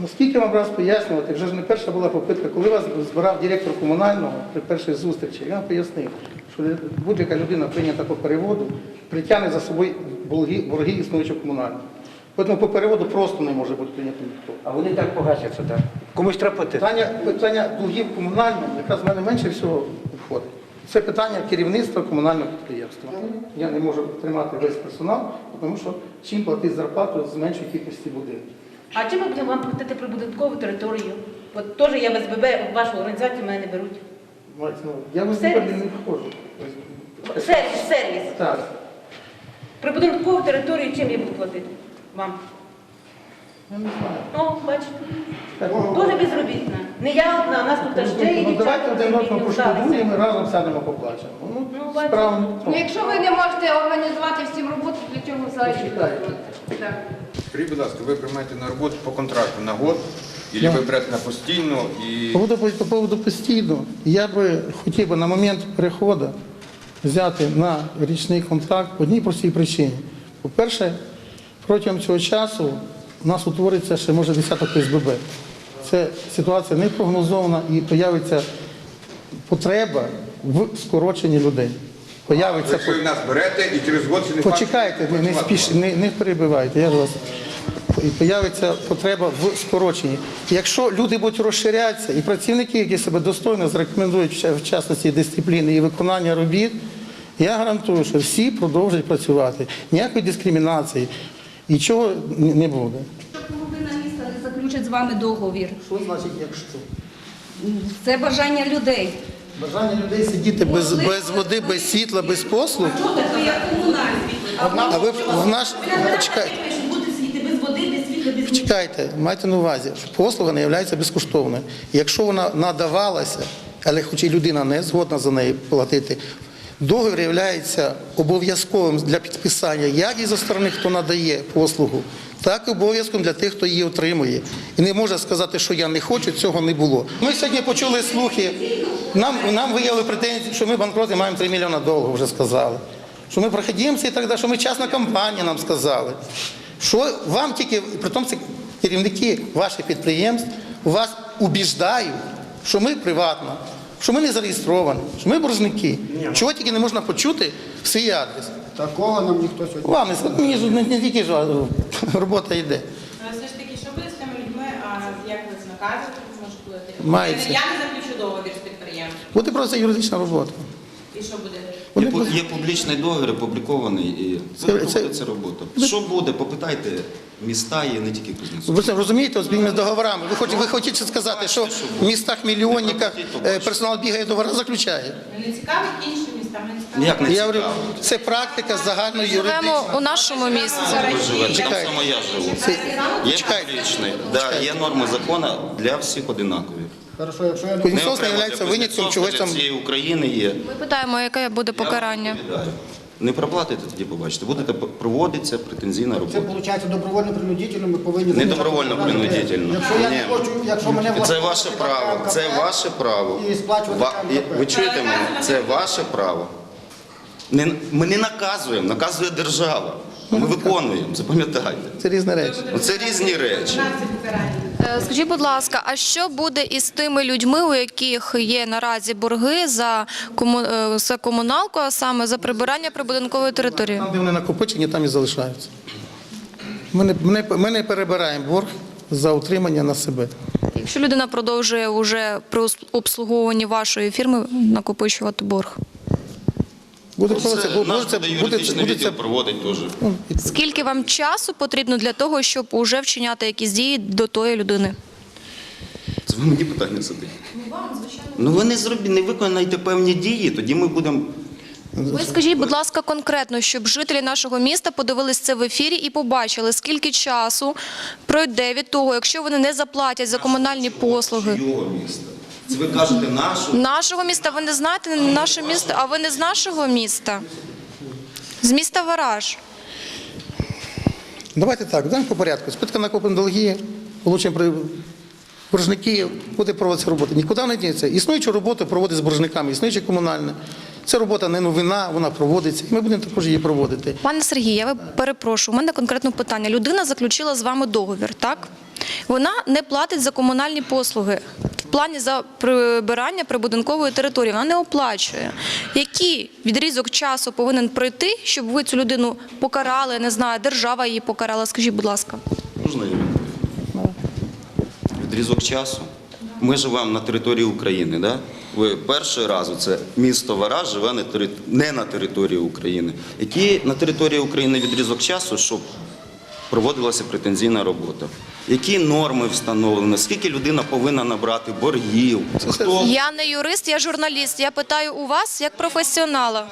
Ну скільки вам раз пояснювати, вже ж не перша була попитка, коли вас збирав директор комунального при першій зустрічі, я вам пояснив, що будь-яка людина прийнята по переводу, притягне за собою борги, борги існуючого комунального. Тому по переводу просто не може бути прийнято ніхто. А вони так погасяться, так? Комусь треба платити. Питання, питання долгів комунального якраз в мене менше всього входить. Це питання керівництва комунального підприємства. Я не можу тримати весь персонал, тому що чим платити зарплату з меншої кількості будинків. А чим ми будемо вам платити прибудинкову територію? От теж я в СББ, в вашу організацію мене не беруть. На. Я в Сервіс. СББ не входжу. Сервіс, сервіс. Так. Прибудинкову територію чим я буду платити вам? Я не знаю. О, бачите. Теж безробітна. Не я одна, нас тут ще є ну, давайте дівчата один одного пошкодуємо і разом сядемо поплачемо. Ну, Ну, бачите. справа не в Ну, тому. якщо ви не можете організувати всім роботу, для чого взагалі? Почекайте. Так. Скажіть, будь ласка, ви приймаєте на роботу по контракту на год, або ви берете на постійну і По поводу, по поводу постійно, я би хотів би на момент переходу взяти на річний контракт по одній простій причині. По-перше, протягом цього часу у нас утвориться ще може десяток СББ. Це ситуація не прогнозована і появиться потреба в скороченні людей. Появиться якщо ви нас берете і через год не Почекайте, не, не, спіш, не, не перебивайте, я ж вас. І появиться потреба в скороченні. Якщо люди будуть розширятися, і працівники, які себе достойно зарекомендують в в частності дисципліни і виконання робіт, я гарантую, що всі продовжать працювати. Ніякої дискримінації, нічого не не буде. Якщо половина міста не заключить з вами договір, Що значить, якщо? це бажання людей. Бажання людей сидіти без, без води, без світла, без послуг. А ви в наш чекайте. Сидіти без води, без світла, без нічого. Чекайте, майте на увазі, що послуга не є безкоштовною. Якщо вона надавалася, але хоч і людина не згодна за неї платити, договір є обов'язковим для підписання як і за сторони, хто надає послугу, так і обов'язком для тих, хто її отримує. І не може сказати, що я не хочу, цього не було. Ми сьогодні почули слухи, нам, нам виявили претензії, що ми банкроти маємо 3 мільйони доларів, вже сказали. Що ми проходимося і так далі, що ми частна компанія, нам сказали. Що вам тільки, при тому це керівники ваших підприємств вас убіждають, що ми приватна, що ми не зареєстровані, що ми боржники. Чого тільки не можна почути в свій адрес. Такого нам ніхто сьогодні. Вам не мені ж не, не тільки ж робота йде. Все ж таки, що буде з тими людьми, а як ви це наказуєте, може бути? Мається. Я не заключу договір з підприємством. Буде просто юридична робота. І що буде? Вони Є, пу- є публічний договір, опублікований, і Це- це, це- проводиться робота. Що буде, попитайте міста є не тільки Кузнецов. Ви це розумієте, з з договорами. Ви хочете, ви хочете сказати, що в містах мільйонниках е, персонал бігає договори заключає. Не цікавить інші міста, мене цікавить. Ніяк не Я говорю, цікаво. це практика загальної Живемо юридичної. у нашому місці. Ви живете, Чекайте. само я живу. Це- Є публічний, да, є норми закону для всіх одинакові. Хорошо, якщо я не Кузнєцов не є винятком чогось там. всієї України є. Ми питаємо, яке буде покарання. Не проплатите, тоді побачите. Будете проводитися претензійна робота. це виходить добровольно принудительно, ми повинні Не добровольно принудительно. Якщо я не хочу, якщо мене Це ваше право, це ваше право. І сплачувати. Ви чуєте мене? Це ваше право. Не, ми не наказуємо, наказує держава. Ми виконуємо, запам'ятайте. Це різні речі. Це різні речі. Е, Скажіть, будь ласка, а що буде із тими людьми, у яких є наразі борги за, кому... е, за комуналку, а саме за прибирання прибудинкової території? Там, де вони накопичені, там і залишаються. Ми не, ми не- ми не перебираємо борг за утримання на себе. Якщо людина продовжує уже при обслуговуванні вашої фірми накопичувати борг, Буде Це проводитися- наш буде це- буде буде це- юридичний буде відділ проводить теж. ну, скільки вам часу потрібно для того, щоб уже вчиняти якісь дії до тої людини? Це ви мені питання задаєте. Ну ви не зробіть, не виконайте певні дії, тоді ми будемо. Ви скажіть, будь ласка, конкретно, щоб жителі нашого міста подивились це в ефірі і побачили, скільки часу пройде від того, якщо вони не заплатять за комунальні послуги. Його міста. Це ви кажете нашу. Нашого міста, ви не знаєте наше місто, а ви не з нашого міста, з міста Вараж. Давайте так, дамо по порядку. Спитка накоплені долги, получимо при боржники, буде проводитися робота. Нікуди не діється. Існуючу роботу проводить з боржниками, існуюча комунальна. Це робота не новина, вона проводиться. І ми будемо також її проводити. Пане Сергій, я ви перепрошую. У мене конкретне питання. Людина заключила з вами договір, так? Вона не платить за комунальні послуги. Плані за прибирання прибудинкової території вона не оплачує. Який відрізок часу повинен пройти, щоб ви цю людину покарали? Не знаю, держава її покарала. Скажіть, будь ласка. Можна? Відрізок часу. Ми живемо на території України, да? Ви перший раз це місто Вара живе на тери- не на території України. Який на території України відрізок часу, щоб проводилася претензійна робота? Які норми встановлені? Скільки людина повинна набрати боргів? Хто Я не юрист, я журналіст. Я питаю у вас як професіонала.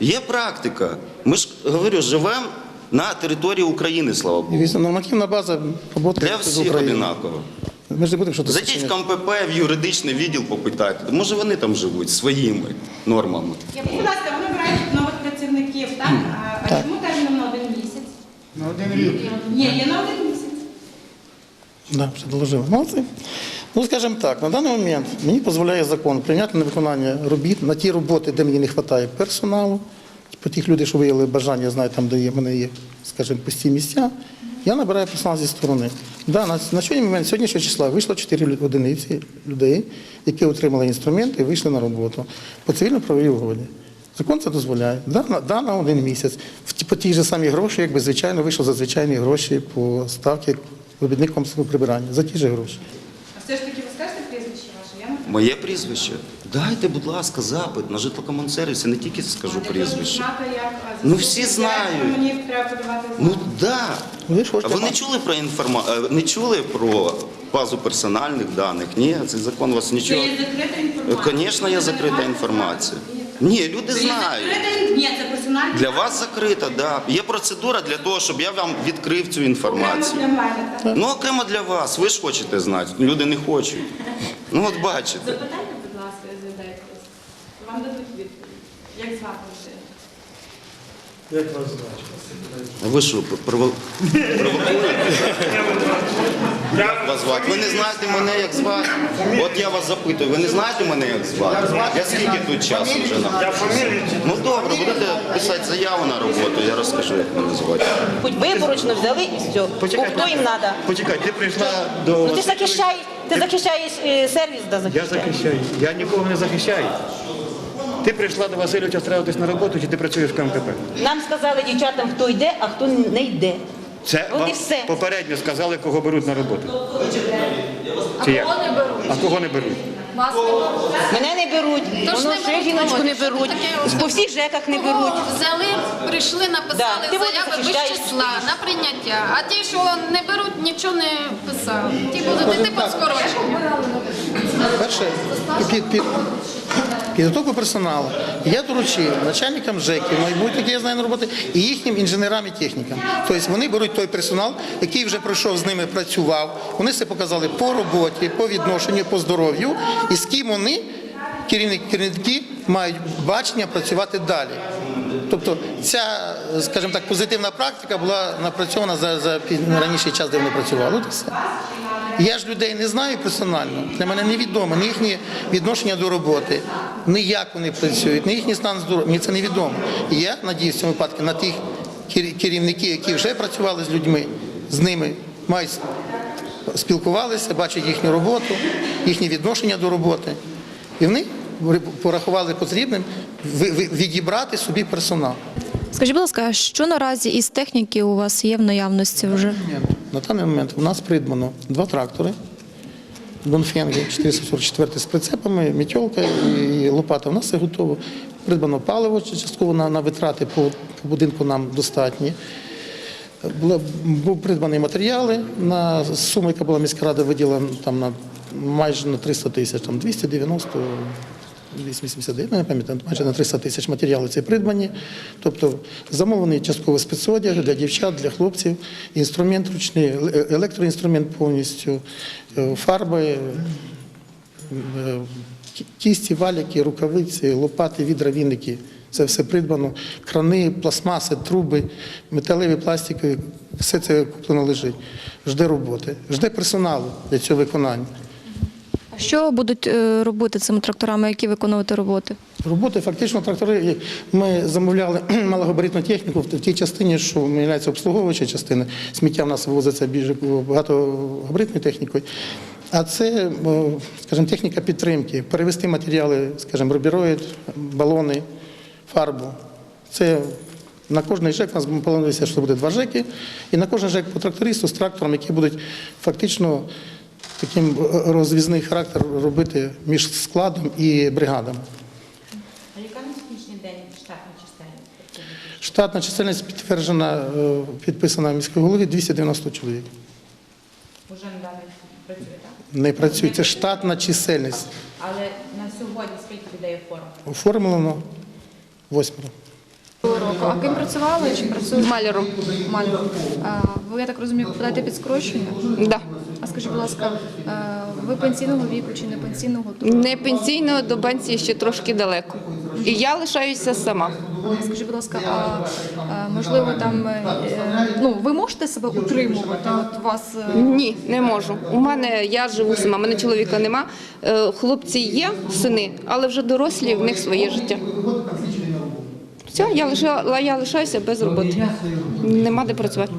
є практика? Ми ж говорю, живемо на території України, слава Богу. візьмемо нормативна база роботи Для з всіх України. одинаково. Ми ж не будемо що Зайдіть в КМПП, в юридичний відділ попитайте. Може вони там живуть своїми нормами. Я, будь ласка, ви набираєте нових працівників, так? А, а чому терміном на один місяць? На один рік. Ні, є на один місяць. Да, все доложили. Ну, скажімо так, на даний момент мені дозволяє закон прийняти на виконання робіт на ті роботи, де мені не вистачає персоналу, по тих людей, що виявили бажання, я знаю, там, де є, в мене є, скажімо, пусті місця, я набираю персонал зі сторони. Да, на, на сьогодні момент, сьогоднішнього числа вийшло 4 одиниці людей, які отримали інструменти і вийшли на роботу по цивільно-правовій угоді. Закон це дозволяє. Да, да, на один місяць. По ті ж самі гроші, якби звичайно, вийшов за звичайні гроші по ставці робітником прибирання, за ті ж гроші. А все ж таки ви скажете прізвище ваше? Я не Моє прізвище. Дайте, будь ласка, запит на житлокомунсервісі, не тільки скажу прізвище. Ну, всі знають. Мені треба подавати Ну да. Ви ж А хочете ви не чули про інформа... е, не чули про базу персональних даних? Ні, цей закон вас Це нічого. є закрита інформація. Звісно, є закрита інформація. Ні, люди Це знають. закрита Ні, це персональна Для вас закрита, да. Є процедура для того, щоб я вам відкрив цю Окремо інформацію. для мене. так. Ну, окремо для вас. Ви ж хочете знати, люди не хочуть. Ну, от бачите. Запитайте, будь ласка, задайте. Вам дадуть відповідь. Як звати людину? А ви що, провокуєте? Як вас звати? Ви не знаєте мене, як звати? От я вас запитую, ви не знаєте мене, як звати? Я скільки тут часу вже на Ну добре, будете писати заяву на роботу, я розкажу, як мене звати. Хоч виборочно взяли і все. Бо хто їм треба? Почекай, ти прийшла до. Ну ти захищаєш, ти захищаєш е, сервіс, да Я захищаєш. захищаю. Я нікого не захищаю. Ти прийшла до Васильовича встряватись на роботу, чи ти працюєш в КМКП? Нам сказали дівчатам, хто йде, а хто не йде. Це От і вам все. попередньо сказали, кого беруть на роботу. Чи як? Кого не беруть? А кого не беруть? Вас не беруть. Мене не беруть, Тож воно не ще беруть жіночку не беруть, таке по всіх жеках не Кого беруть. Взяли, прийшли, написали Да. Ти заяви захищаєш числа на прийняття. А ті, що не беруть, нічого не писали. Ті будуть йти під скорочення. Перше, під, під, підготовку персоналу. Я доручив начальникам ЖЕКів, майбутніх, я знаю на роботи, і їхнім інженерам і технікам. Тобто вони беруть той персонал, який вже пройшов з ними, працював. Вони все показали по роботі, по відношенню, по здоров'ю, і з ким вони, керівники, керівники, мають бачення працювати далі. Тобто ця, скажімо так, позитивна практика була напрацьована за, за раніший час, де вони працювали. От все. Я ж людей не знаю персонально. Для мене невідомо ні їхнє відношення до роботи, ні як вони працюють, ні їхній стан здоров'я. Мені це невідомо. І я надіюсь в цьому випадку на тих керівників, які вже працювали з людьми, з ними мають спілкувалися, бачать їхню роботу, їхнє відношення до роботи. І вони порахували потрібним відібрати собі персонал. Скажіть, будь ласка, що наразі із техніки у вас є в наявності вже? На даний момент у нас придбано два трактори. Донфенги 444 з прицепами, мітьолка і лопата. У нас все готово. Придбано паливо частково на, на витрати по, по будинку нам достатні. Були був придбані матеріали на суму, яка була міська рада виділена там на майже на 300 тисяч, там 290, 289, ну, не пам'ятаю, майже на 300 тисяч матеріали ці придбані. Тобто замовлений частково спецодяг для дівчат, для хлопців, інструмент ручний, е- електроінструмент повністю, е, фарби, е, кісті, валіки, рукавиці, лопати, відра, віники. Це все придбано. Крани, пластмаси, труби, металеві, пластикові. Все це куплено лежить. Жде роботи, жде персоналу для цього виконання. Що будуть е, робити цими тракторами, які виконувати роботи? Роботи фактично трактори. Ми замовляли малогабаритну техніку в тій частині, що є обслуговуюча частина. Сміття в нас вивозиться більш багатогабаритною технікою. А це, скажімо, техніка підтримки, перевести матеріали, скажімо, рубіроїд, балони, фарбу. Це на кожний ЖЕК у нас планується, що буде два ЖЕКи, і на кожен ЖЕК по трактористу з трактором, які будуть фактично таким е, розвізний характер робити між складом і бригадами. А яка на сьогоднішній день штатна чисельність? Штатна чисельність підтверджена, е, підписана міською голові 290 чоловік. Уже недавно працює, так? Не працює. Це штатна чисельність. Але на сьогодні скільки людей оформлено? Оформлено восьмеро. року. А ким працювали чи працюєте? Маляром. Маляром. А, ви, я так розумію, попадаєте під скорочення? Да. А скажіть, будь ласка, е, ви пенсійного віку чи не пенсійного? То- Не пенсійного до пенсії ще трошки далеко. І я лишаюся сама. Скажіть, будь ласка, а, можливо там е, ну ви можете себе утримувати? От вас е, Ні, не можу. У мене я живу сама, мене чоловіка нема. Хлопці є, сини, але вже дорослі, в них своє життя. Все, я лишила, я лишаюся без роботи. Нема де працювати.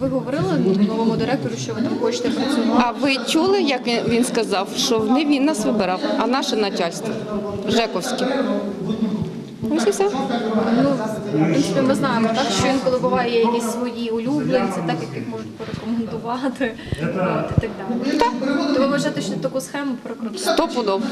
Ви говорили новому директору, що ви там хочете працювати? А ви чули, як він- сказав, що не він нас вибирав, а наше начальство Жековське. Ось і все. Ну, в принципі, ми знаємо, так що інколи буває є якісь свої улюбленці, так яких можуть порекомендувати, от, і так далі. Так. То ви вважаєте, що таку схему прокрутити? Сто пудов.